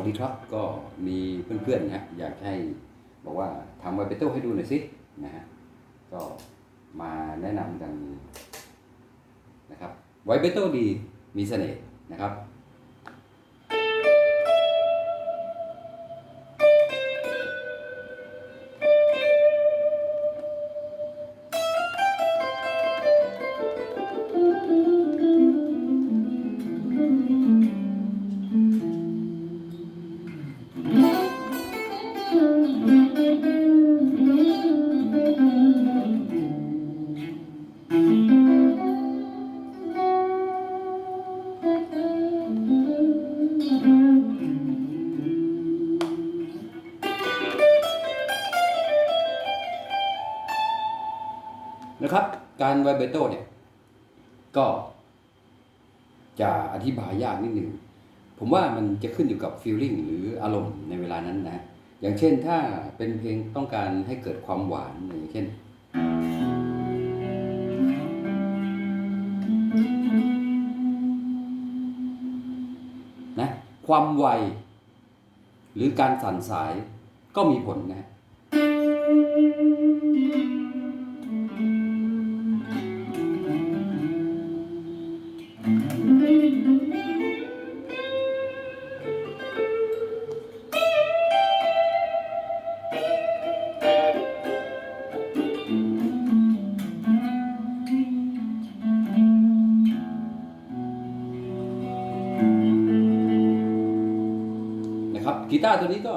วัสดีครับก็มีเพื่อนๆนะฮะอยากให้บอกว่าทำไวเปโต้ให้ดูหน่อยสินะฮะก็มาแนะนำกันนะครับไวเปโต้ดีมีเสน่ห์นะครับ การไวเบโตเนี่ย ก็จะอธิบายยากนิดหนึ่งผมว่ามันจะขึ้นอยู่กับฟีลลิ่งหรืออารมณ์ในเวลานั้นนะ อย่างเช่นถ้าเป็นเพลงต้องการให้เกิดความหวานอย่างเช่นนะความไว หรือการสั่นสายก็มีผลนะ นะครับกีตาร์ตัวนี้ก็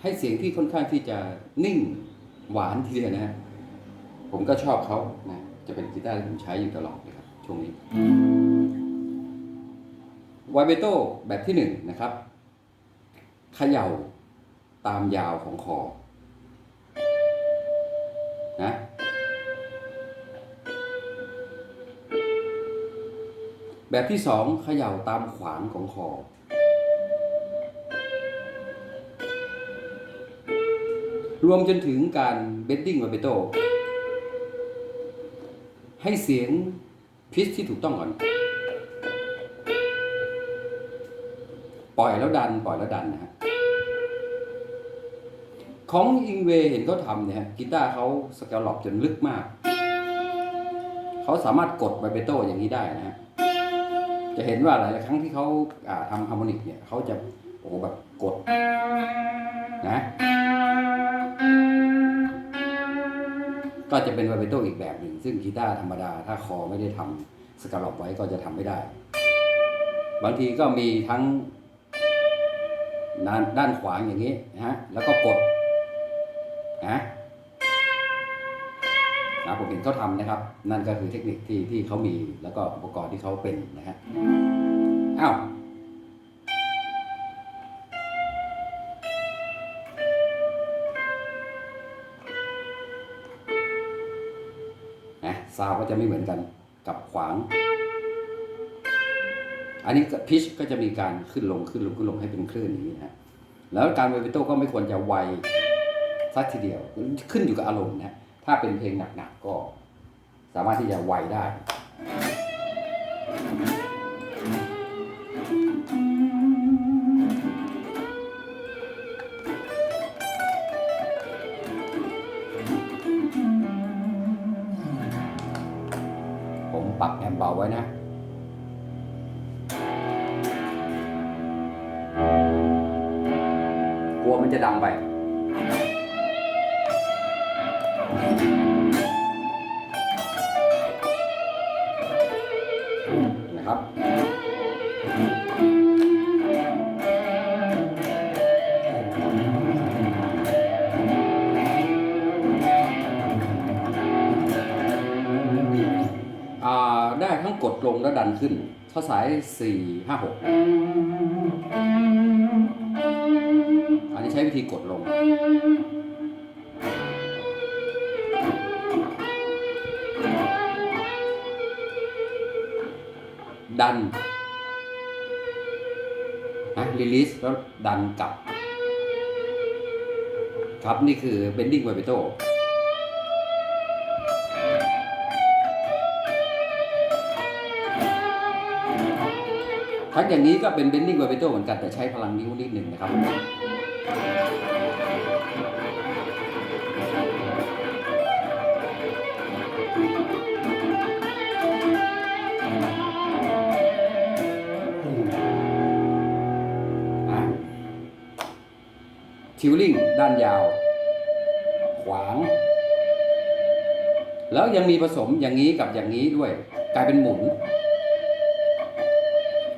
ให้เสียงที่ค่อนข้างที่จะนิ่งหวานทีเดียวนะฮะผมก็ชอบเขานะจะเป็นกีตาร์ที่ผมใช้อยู่ตลอดเลยครับช่วงนี้ไวเบโต้แบบที่หนึ่งนะครับเขย่าตามยาวของคอนะแบบที่สองเขย่าตามขวางของคอ รวมจนถึงการเบดดิ้งวาเบโตให้เสียงพิชที่ถูกต้องก่อน ปล่อยแล้วดัน ปล่อยแล้วดันนะฮะ ของอิงเวเห็นเขาทำเนี่ยกีตาร์เขาสเกลล็อปจนลึกมาก เขาสามารถกดไวเบโตอย่างนี้ได้นะฮะ จะเห็นว่าหลายครั้งที่เขาาทำฮาร์โมนิกเนี่ยเขาจะโอ้แบบกดนะ ก็จะเป็นไวเบโต้อีกแบบหนึ่ง ซึ่งกีตาร์ธรรมดา ถ้าคอไม่ได้ทำสกาลอปไว้ก็จะทำไม่ได้ บางทีก็มีทั้งด้านด้านขวางอย่างนี้นะฮะแล้วก็กดนะนะผมเห็นเขาทำนะครับ นั่นก็คือเทคนิคที่ที่เขามีแล้วก็อุปกรณ์ที่เขาเป็นนะฮะอ้าว ซาวก็จะไม่เหมือนกันกับขวาง อันนี้พิชก็จะมีการขึ้นลงขึ้นลงขึ้นลงให้เป็นคลื่นอย่างนี้นะฮะแล้วการไวเบโต้ก็ไม่ควรจะไวสักทีเดียวขึ้นอยู่กับอารมณ์นะถ้าเป็นเพลงหนักๆก็สามารถที่จะไวได้ ปรับแอมป์เบาไว้นะกลัวมันจะดังไป ลงและดันขึ้นข้อสาย 4 5 6 อันนี้ใช้วิธีกดลง ดันนะรีลิสแล้วดันกลับ ครับนี่คือ bending vibrato ค ทั้งอย่างนี้ก็เป็นเบนดิ้งไวเบโตเหมือนกันแต่ใช้พลังนิ้วนิดหนึ่งนะครับทิวลิงด้านยาว ขวาง แล้วยังมีผสมอย่างนี้กับอย่างนี้ด้วย กลายเป็นหมุน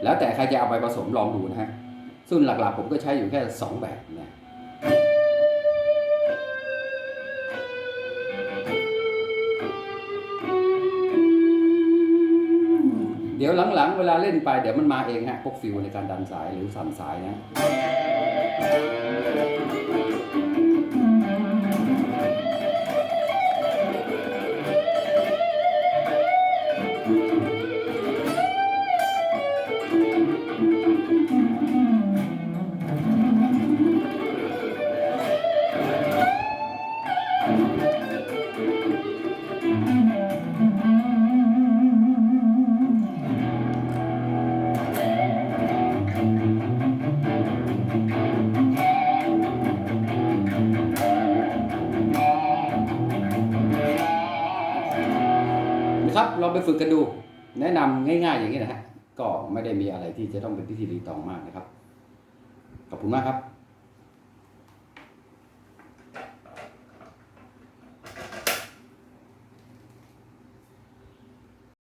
แล้วแต่ใครจะเอาไปผสมลองดูนะฮะซึ่งหลักๆผมก็ใช้อยู่แค่สองแบบนะเดี๋ยวหลังๆ เวลาเล่นไปเดี๋ยวมันมาเองฮะพวกฟิลในการดันสายหรือสั่นสายนะ องไปฝึกกันดู แนะนำง่าย ๆ อย่างนี้นะฮะก็ไม่ได้มีอะไรที่จะต้องเป็นพิธีรีตองมากนะครับ ขอบคุณมากครับ